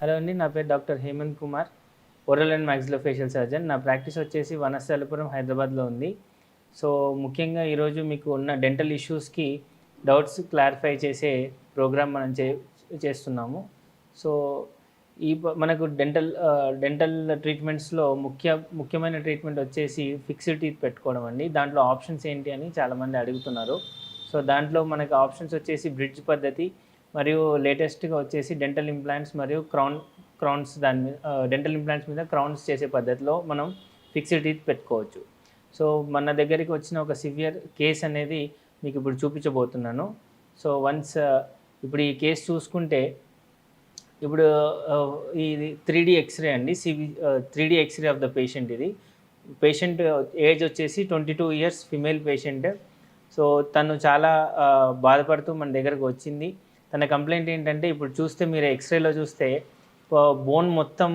Hello అండి నా పేరు doctor Hemanth Kumar oral and maxillofacial surgeon నా ప్రాక్టీస్ వచ్చేసి వనస్థలపురం హైదరాబాద్లో ఉంది. సో ముఖ్యంగా ఈరోజు మీకు ఉన్న డెంటల్ ఇష్యూస్కి డౌట్స్ క్లారిఫై చేసే ప్రోగ్రామ్ మనం చే చేస్తున్నాము. సో ఈ మనకు డెంటల్ డెంటల్ ట్రీట్మెంట్స్లో ముఖ్య ముఖ్యమైన ట్రీట్మెంట్ వచ్చేసి ఫిక్స్డ్ టీత్ పెట్టుకోవడం అండి. దాంట్లో ఆప్షన్స్ ఏంటి అని చాలామంది అడుగుతున్నారు. సో దాంట్లో మనకు ఆప్షన్స్ వచ్చేసి బ్రిడ్జ్ పద్ధతి మరియు లేటెస్ట్గా వచ్చేసి డెంటల్ ఇంప్లాంట్స్ మరియు క్రౌన్ క్రౌన్స్ దాని మీద డెంటల్ ఇంప్లాంట్స్ మీద క్రౌన్స్ చేసే పద్ధతిలో మనం ఫిక్స్డ్ టీత్ పెట్టుకోవచ్చు. సో మన దగ్గరికి వచ్చిన ఒక సివియర్ కేస్ అనేది మీకు ఇప్పుడు చూపించబోతున్నాను. సో వన్స్ ఇప్పుడు ఈ కేసు చూసుకుంటే ఇప్పుడు ఇది త్రీ డి ఎక్స్రే అండి. CV three D x-ray of the patient ఇది. పేషెంట్ ఏజ్ వచ్చేసి twenty two years female patient so తను చాలా బాధపడుతూ మన దగ్గరకు వచ్చింది. తన కంప్లైంట్ ఏంటంటే ఇప్పుడు చూస్తే మీరు ఎక్స్రేలో చూస్తే బోన్ మొత్తం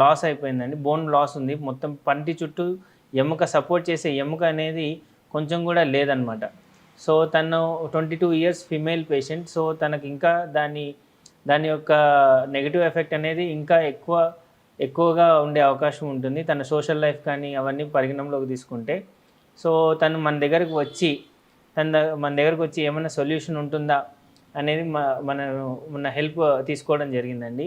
లాస్ అయిపోయిందండి. బోన్ లాస్ ఉంది. మొత్తం పంటి చుట్టూ ఎముక సపోర్ట్ చేసే ఎముక అనేది కొంచెం కూడా లేదనమాట సో తను twenty two years female patient. So తనకి ఇంకా దాని దాని యొక్క నెగిటివ్ ఎఫెక్ట్ అనేది ఇంకా ఎక్కువ ఎక్కువగా ఉండే అవకాశం ఉంటుంది. తన సోషల్ లైఫ్ కానీ అవన్నీ పరిగణంలోకి తీసుకుంటే. సో తను మన దగ్గరకు వచ్చి తన మన దగ్గరకు వచ్చి ఏమైనా సొల్యూషన్ ఉంటుందా? అనేది మన మన హెల్ప్ తీసుకోవడం జరిగిందండి.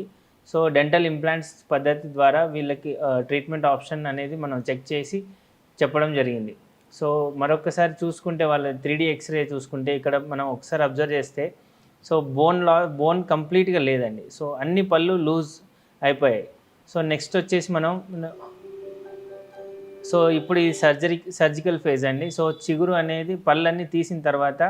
సో డెంటల్ ఇంప్లాంట్స్ పద్ధతి ద్వారా వీళ్ళకి ట్రీట్మెంట్ ఆప్షన్ అనేది మనం చెక్ చేసి చెప్పడం జరిగింది. సో మరొకసారి చూసుకుంటే వాళ్ళ త్రీడీ ఎక్స్రే చూసుకుంటే ఇక్కడ మనం ఒకసారి అబ్జర్వ్ చేస్తే సో బోన్ లా బోన్ కంప్లీట్గా లేదండి. సో అన్ని పళ్ళు లూజ్ అయిపోయాయి. సో నెక్స్ట్ వచ్చేసి మనం సో ఇప్పుడు ఈ సర్జరీ సర్జికల్ ఫేజ్ అండి. సో చిగురు అనేది పళ్ళన్నీ తీసిన తర్వాత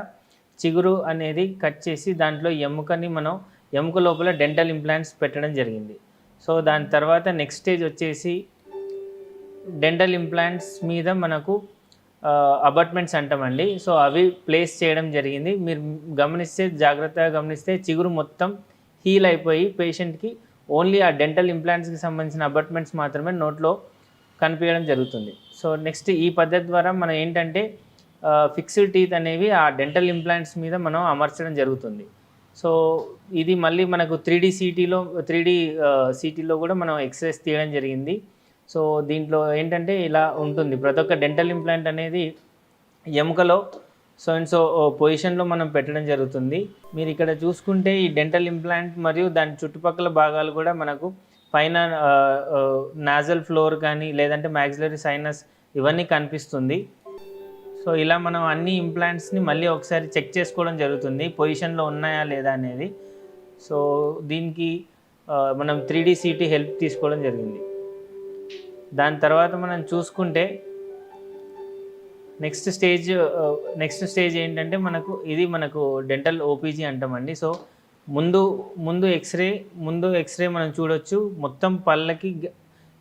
చిగురు అనేది కట్ చేసి దాంట్లో ఎముకని మనం ఎముక లోపల డెంటల్ ఇంప్లాంట్స్ పెట్టడం జరిగింది. సో దాని తర్వాత నెక్స్ట్ స్టేజ్ వచ్చేసి డెంటల్ ఇంప్లాంట్స్ మీద మనకు అబార్ట్మెంట్స్ అంటామండి. సో అవి ప్లేస్ చేయడం జరిగింది. మీరు గమనిస్తే జాగ్రత్తగా గమనిస్తే చిగురు మొత్తం హీల్ అయిపోయి పేషెంట్కి ఓన్లీ ఆ డెంటల్ ఇంప్లాంట్స్కి సంబంధించిన అబార్ట్మెంట్స్ మాత్రమే నోట్లో కనిపించడం జరుగుతుంది. సో నెక్స్ట్ ఈ పద్ధతి ద్వారా మనం ఏంటంటే ఫిక్స్డ్ టీత్ అనేవి ఆ డెంటల్ ఇంప్లాంట్స్ మీద మనం అమర్చడం జరుగుతుంది. సో ఇది మళ్ళీ మనకు త్రీ డీ సిటీలో త్రీ డీ సిటీలో కూడా మనం ఎక్స్రేస్ తీయడం జరిగింది. సో దీంట్లో ఏంటంటే ఇలా ఉంటుంది. ప్రతి ఒక్క డెంటల్ ఇంప్లాంట్ అనేది ఎముకలో సో అండ్ సో పొజిషన్లో మనం పెట్టడం జరుగుతుంది. మీరు ఇక్కడ చూసుకుంటే ఈ డెంటల్ ఇంప్లాంట్ మరియు దాని చుట్టుపక్కల భాగాలు కూడా మనకు పైన నాజల్ ఫ్లోర్ కానీ లేదంటే మ్యాక్సిలరీ సైనస్ ఇవన్నీ కనిపిస్తుంది. సో ఇలా మనం అన్ని ఇంప్లాంట్స్ని మళ్ళీ ఒకసారి చెక్ చేసుకోవడం జరుగుతుంది. పొజిషన్లో ఉన్నాయా లేదా అనేది. సో దీనికి మనం త్రీ డీ సిటీ హెల్ప్ తీసుకోవడం జరిగింది. దాని తర్వాత మనం చూసుకుంటే నెక్స్ట్ స్టేజ్ నెక్స్ట్ స్టేజ్ ఏంటంటే మనకు ఇది మనకు డెంటల్ ఓపీజీ అంటామండి. సో ముందు ముందు ఎక్స్రే ముందు ఎక్స్రే మనం చూడొచ్చు. మొత్తం పళ్ళకి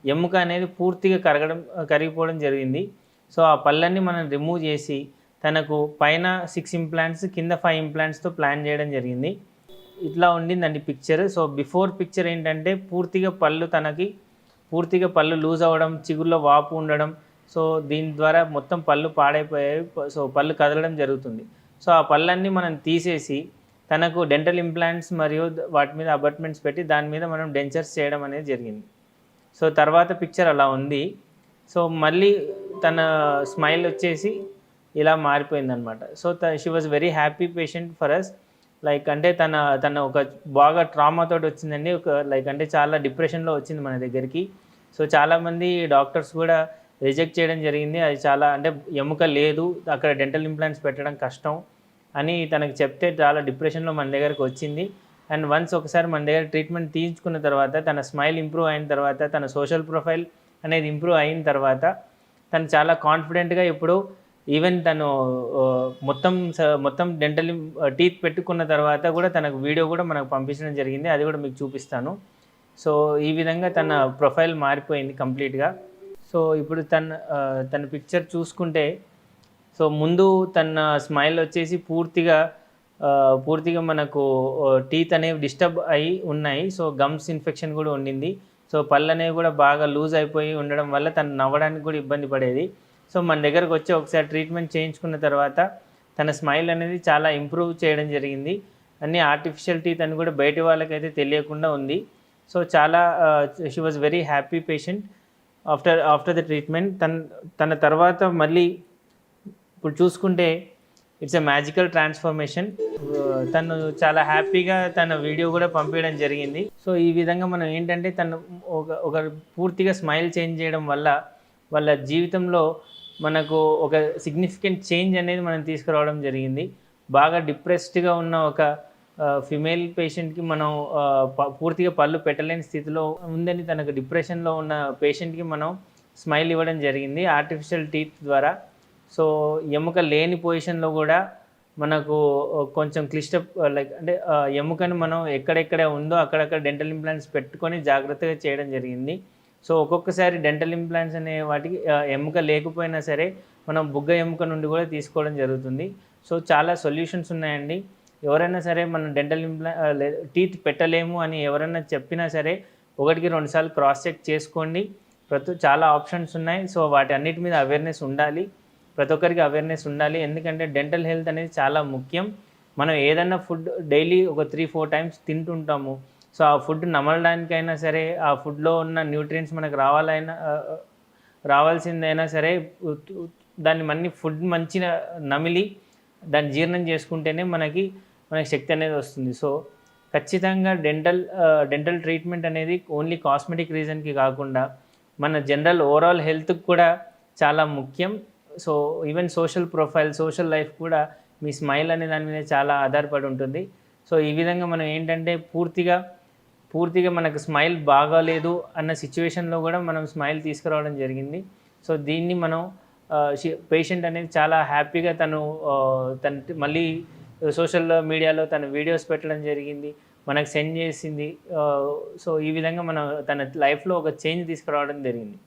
ఎముక అనేది పూర్తిగా కరగడం కరిగిపోవడం జరిగింది. సో ఆ పళ్ళన్ని మనం రిమూవ్ చేసి తనకు పైన సిక్స్ ఇంప్లాంట్స్ కింద ఫైవ్ ఇంప్లాంట్స్తో ప్లాన్ చేయడం జరిగింది. ఇట్లా ఉండిందండి పిక్చర్ సో బిఫోర్ పిక్చర్ ఏంటంటే పూర్తిగా పళ్ళు తనకి పూర్తిగా పళ్ళు లూజ్ అవ్వడం చిగుల్లో వాపు ఉండడం. సో దీని ద్వారా మొత్తం పళ్ళు పాడైపోయాయి. సో పళ్ళు కదలడం జరుగుతుంది. సో ఆ పళ్ళన్నీ మనం తీసేసి తనకు డెంటల్ ఇంప్లాంట్స్ మరియు వాటి మీద అబాట్మెంట్స్ పెట్టి దాని మీద మనం డెంచర్స్ చేయడం అనేది జరిగింది. సో తర్వాత పిక్చర్ అలా ఉంది. సో మళ్ళీ తన స్మైల్ వచ్చేసి ఇలా మారిపోయిందనమాట so she was very happy patient for us like అంటే తన తన ఒక బాగా ట్రామాతో వచ్చిందండి. ఒక లైక్ అంటే చాలా డిప్రెషన్లో వచ్చింది మన దగ్గరికి. సో చాలామంది డాక్టర్స్ కూడా రిజెక్ట్ చేయడం జరిగింది. అది చాలా అంటే ఎముక లేదు. అక్కడ డెంటల్ ఇంప్లాంట్స్ పెట్టడం కష్టం అని తనకు చెప్తే చాలా డిప్రెషన్లో మన దగ్గరకు వచ్చింది. అండ్ వన్స్ ఒకసారి మన దగ్గర ట్రీట్మెంట్ తీయించుకున్న తర్వాత తన స్మైల్ ఇంప్రూవ్ అయిన తర్వాత తన సోషల్ ప్రొఫైల్ అనేది ఇంప్రూవ్ అయిన తర్వాత తను చాలా కాన్ఫిడెంట్గా ఇప్పుడు ఈవెన్ తను మొత్తం స- మొత్తం డెంటల్ టీత్ పెట్టుకున్న తర్వాత కూడా తనకు వీడియో కూడా మనకు పంపించడం జరిగింది. అది కూడా మీకు చూపిస్తాను. సో ఈ విధంగా తన ప్రొఫైల్ మారిపోయింది కంప్లీట్గా సో ఇప్పుడు తన తన పిక్చర్ చూసుకుంటే సో ముందు తన స్మైల్ వచ్చేసి పూర్తిగా పూర్తిగా మనకు టీత్ అనేవి డిస్టర్బ్ అయి ఉన్నాయి. సో గమ్స్ ఇన్ఫెక్షన్ కూడా ఉండింది. సో పళ్ళు అనేవి కూడా బాగా లూజ్ అయిపోయి ఉండడం వల్ల తను నవ్వడానికి కూడా ఇబ్బంది పడేది. సో మన దగ్గరకు వచ్చి ఒకసారి ట్రీట్మెంట్ చేయించుకున్న తర్వాత తన స్మైల్ అనేది చాలా ఇంప్రూవ్ చేయడం జరిగింది. అన్ని ఆర్టిఫిషియల్ టీత్ అని కూడా బయట వాళ్ళకైతే తెలియకుండా ఉంది. సో చాలా she was very happy patient after after the treatment తన తన తర్వాత మళ్ళీ ఇప్పుడు చూసుకుంటే ఇట్స్ ఎ మ్యాజికల్ ట్రాన్స్ఫర్మేషన్ తను చాలా హ్యాపీగా తన వీడియో కూడా పంపించడం జరిగింది. సో ఈ విధంగా మనం ఏంటంటే తను ఒక ఒక పూర్తిగా స్మైల్ చేంజ్ చేయడం వల్ల వాళ్ళ జీవితంలో మనకు ఒక సిగ్నిఫికెంట్ చేంజ్ అనేది మనం తీసుకురావడం జరిగింది. బాగా డిప్రెస్డ్గా ఉన్న ఒక ఫిమేల్ పేషెంట్కి మనం ప- పూర్తిగా పళ్ళు పెట్టలేని స్థితిలో ఉందని తనకు డిప్రెషన్లో ఉన్న పేషెంట్కి మనం స్మైల్ ఇవ్వడం జరిగింది. ఆర్టిఫిషియల్ టీత్ ద్వారా సో ఎముక లేని పొజిషన్లో కూడా మనకు కొంచెం క్లిష్ట లైక్ అంటే ఎముకని ఎముకను మనం ఎక్కడెక్కడ ఉందో అక్కడక్కడ డెంటల్ ఇంప్లాంట్స్ పెట్టుకొని జాగ్రత్తగా చేయడం జరిగింది. సో ఒక్కొక్కసారి డెంటల్ ఇంప్లాంట్స్ అనే వాటికి ఎముక లేకపోయినా సరే మనం బుగ్గ ఎముక నుండి కూడా తీసుకోవడం జరుగుతుంది. సో చాలా సొల్యూషన్స్ ఉన్నాయండి. ఎవరైనా సరే మనం డెంటల్ ఇంప్లా టీత్ పెట్టలేము అని ఎవరైనా చెప్పినా సరే ఒకటికి రెండుసార్లు క్రాస్ చెక్ చేసుకోండి. ప్రతి చాలా ఆప్షన్స్ ఉన్నాయి. సో వాటి అన్నిటి మీద అవేర్నెస్ ఉండాలి. ప్రతి ఒక్కరికి అవేర్నెస్ ఉండాలి. ఎందుకంటే డెంటల్ హెల్త్ అనేది చాలా ముఖ్యం. మనం ఏదన్నా ఫుడ్ డైలీ ఒక త్రీ ఫోర్ టైమ్స్ తింటుంటాము. సో ఆ ఫుడ్ నమలడానికైనా సరే ఆ ఫుడ్లో ఉన్న న్యూట్రియంట్స్ మనకు రావాలైనా రావాల్సిందైనా సరే దాన్ని మన్ని ఫుడ్ మంచిగా నమిలి దాన్ని జీర్ణం చేసుకుంటేనే మనకి మనకి శక్తి అనేది వస్తుంది. సో ఖచ్చితంగా డెంటల్ డెంటల్ ట్రీట్మెంట్ అనేది ఓన్లీ కాస్మెటిక్ రీజన్కి కాకుండా మన జనరల్ ఓవరాల్ హెల్త్కి కూడా చాలా ముఖ్యం. So even social profile social life కూడా మీ స్మైల్ అనే దాని మీద చాలా ఆధారపడి ఉంటుంది. సో ఈ విధంగా మనం ఏంటంటే పూర్తిగా పూర్తిగా మనకు స్మైల్ బాగాలేదు అన్న సిచ్యువేషన్లో కూడా మనం స్మైల్ తీసుకురావడం జరిగింది. సో దీన్ని మనం పేషెంట్ అనేది చాలా హ్యాపీగా తను తన మళ్ళీ సోషల్ మీడియాలో తన వీడియోస్ పెట్టడం జరిగింది మనకు సెండ్ చేసింది సో ఈ విధంగా మనం తన లైఫ్లో ఒక చేంజ్ తీసుకురావడం జరిగింది.